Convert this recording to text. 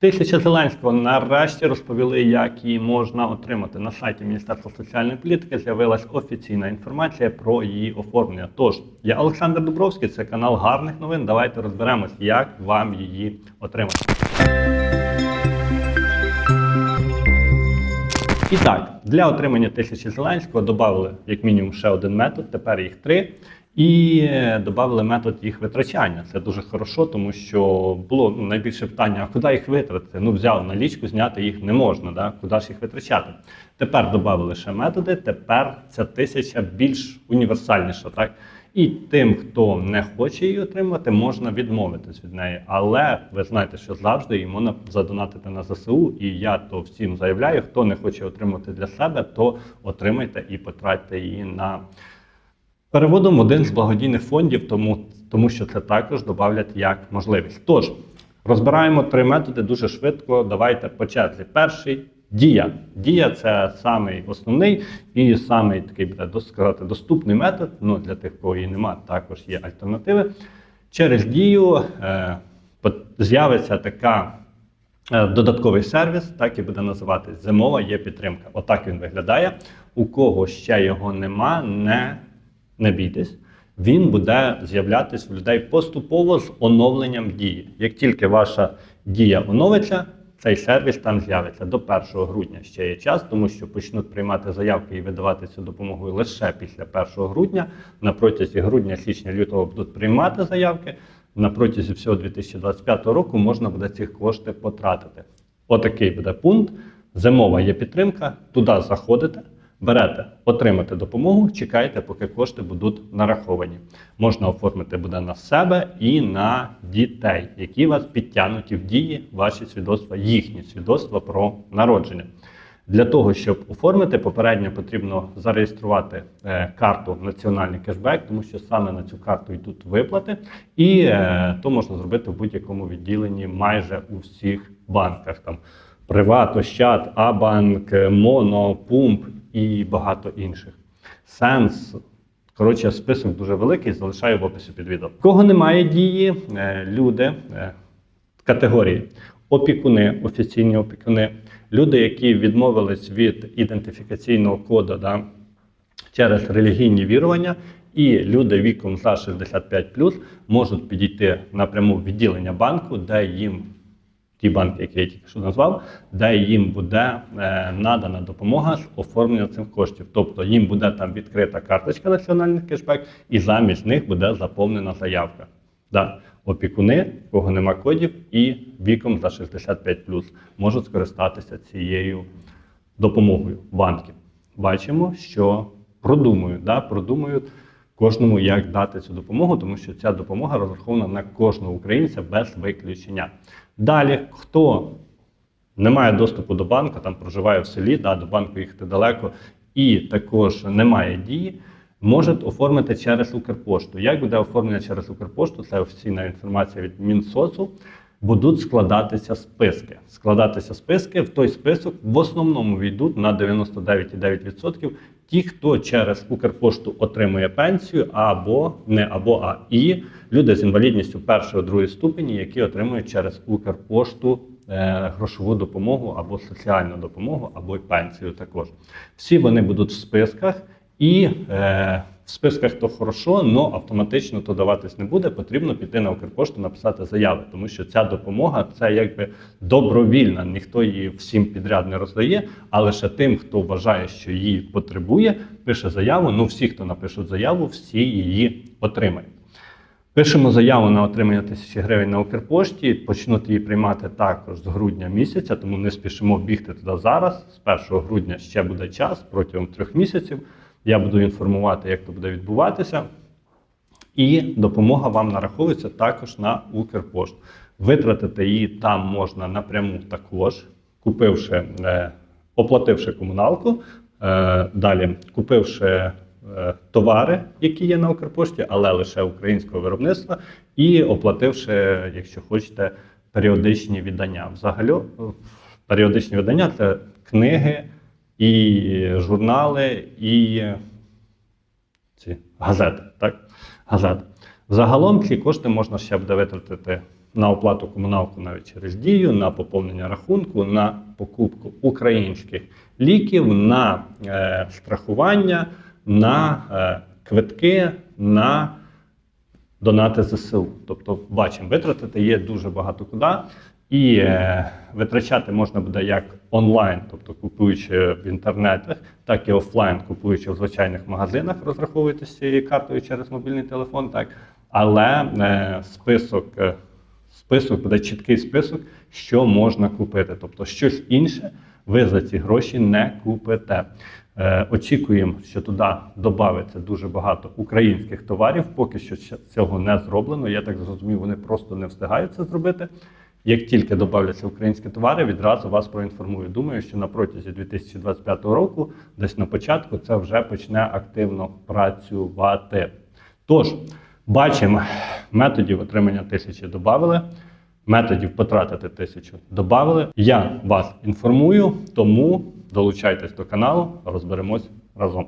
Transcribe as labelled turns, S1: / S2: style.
S1: Тисяча Зеленського нарешті розповіли, як її можна отримати. На сайті Міністерства соціальної політики з'явилась офіційна інформація про її оформлення. Тож, я Олександр Дубровський, це канал гарних новин. Давайте розберемось, як вам її отримати. І так, для отримання тисячі Зеленського додали як мінімум ще один метод, тепер їх три. І е, додали метод їх витрачання. Це дуже хорошо, тому що було ну, найбільше питання: а куди їх витратити? Ну, взяв налічку, зняти їх не можна. Да? Куди ж їх витрачати? Тепер додали ще методи. Тепер ця тисяча більш універсальніша. Так? І тим, хто не хоче її отримати, можна відмовитись від неї. Але ви знаєте, що завжди її можна задонатити на ЗСУ. І я то всім заявляю, хто не хоче отримати для себе, то отримайте і потратьте її на переводом один з благодійних фондів, тому, тому що це також додавлять як можливість. Тож розбираємо три методи дуже швидко. Давайте по черзі. Перший дія. Дія це самий основний і самий такий буде сказати, доступний метод. Ну для тих, кого її немає, також є альтернативи. Через дію е, з'явиться така. Е, Додатковий сервіс, так і буде називатись Зимова є підтримка. Отак він виглядає. У кого ще його нема, не, не бійтесь. Він буде з'являтись в людей поступово з оновленням дії. Як тільки ваша дія оновиться, цей сервіс там з'явиться до 1 грудня. Ще є час, тому що почнуть приймати заявки і видавати цю допомогу лише після 1 грудня. На протязі грудня, січня, лютого будуть приймати заявки. На протязі всього 2025 року можна буде ці кошти потратити. Отакий буде пункт. Зимова є підтримка. Туди заходите, берете, отримати допомогу, чекаєте, поки кошти будуть нараховані. Можна оформити буде на себе і на дітей, які вас підтягнуті в дії, ваші свідоцтва, їхні свідоцтва про народження. Для того, щоб оформити, попередньо потрібно зареєструвати е, карту Національний кешбек, тому що саме на цю карту йдуть виплати, і е, то можна зробити в будь-якому відділенні майже у всіх банках. Там Приват, Ощад, Абанк, Моно, Пумп і багато інших. Сенс. Коротше, список дуже великий, залишаю в описі під відео. Кого немає дії, е, люди, е, категорії опікуни, офіційні опікуни, люди, які відмовились від ідентифікаційного коду да, через релігійні вірування, і люди віком за 65 можуть підійти напряму в відділення банку, де їм ті банки, які я тільки що назвав, де їм буде е, надана допомога з оформленням цих коштів. Тобто їм буде там відкрита карточка національний кешбек, і замість них буде заповнена заявка. Да. Опікуни, кого нема кодів, і віком за 65 можуть скористатися цією допомогою банків. Бачимо, що продумують, да, продумують кожному, як дати цю допомогу, тому що ця допомога розрахована на кожного українця без виключення. Далі, хто не має доступу до банку, там проживає в селі, да, до банку їхати далеко, і також не має дії, може оформити через Укрпошту. Як буде оформлення через Укрпошту? Це офіційна інформація від Мінсоцу. Будуть складатися списки. Складатися списки в той список в основному війдуть на 99,9% ті, хто через Укрпошту отримує пенсію, або не або а і люди з інвалідністю першої другої ступені, які отримують через Укрпошту е, грошову допомогу або соціальну допомогу, або й пенсію також. Всі вони будуть в списках, і е, в списках то хорошо, але автоматично то даватись не буде. Потрібно піти на Укрпошту, написати заяви, тому що ця допомога це якби добровільна. Ніхто її всім підряд не роздає, а лише тим, хто вважає, що її потребує, пише заяву. Ну, всі, хто напишуть заяву, всі її отримають. Пишемо заяву на отримання тисячі гривень на Укрпошті. Почнуть її приймати також з грудня місяця, тому не спішимо бігти туди зараз. З 1 грудня ще буде час протягом трьох місяців. Я буду інформувати, як це буде відбуватися. І допомога вам нараховується також на Укрпошту. Витратити її там можна напряму також, купивши, е, оплативши комуналку, е, далі купивши е, товари, які є на Укрпошті, але лише українського виробництва, і оплативши, якщо хочете, періодичні віддання. Взагалі, періодичні видання це книги і журнали, і ці газети. Так? Газети. Загалом ці кошти можна ще буде витратити на оплату комуналку навіть через дію, на поповнення рахунку, на покупку українських ліків, на е, страхування, на е, квитки, на донати ЗСУ. Тобто, бачимо, витратити є дуже багато куди. І е, витрачати можна буде як онлайн, тобто купуючи в інтернетах, так і офлайн, купуючи в звичайних магазинах, розраховуєтесь цією картою через мобільний телефон. Так. Але е, список, е, список буде чіткий список, що можна купити. Тобто щось інше ви за ці гроші не купите. Е, Очікуємо, що туди додається дуже багато українських товарів. Поки що цього не зроблено. Я так зрозумів, вони просто не встигають зробити. Як тільки додавляться українські товари, відразу вас проінформую. Думаю, що на протязі 2025 року, десь на початку, це вже почне активно працювати. Тож, бачимо, методів отримання тисячі додали, методів потратити тисячу додали. Я вас інформую, тому долучайтесь до каналу, розберемось разом.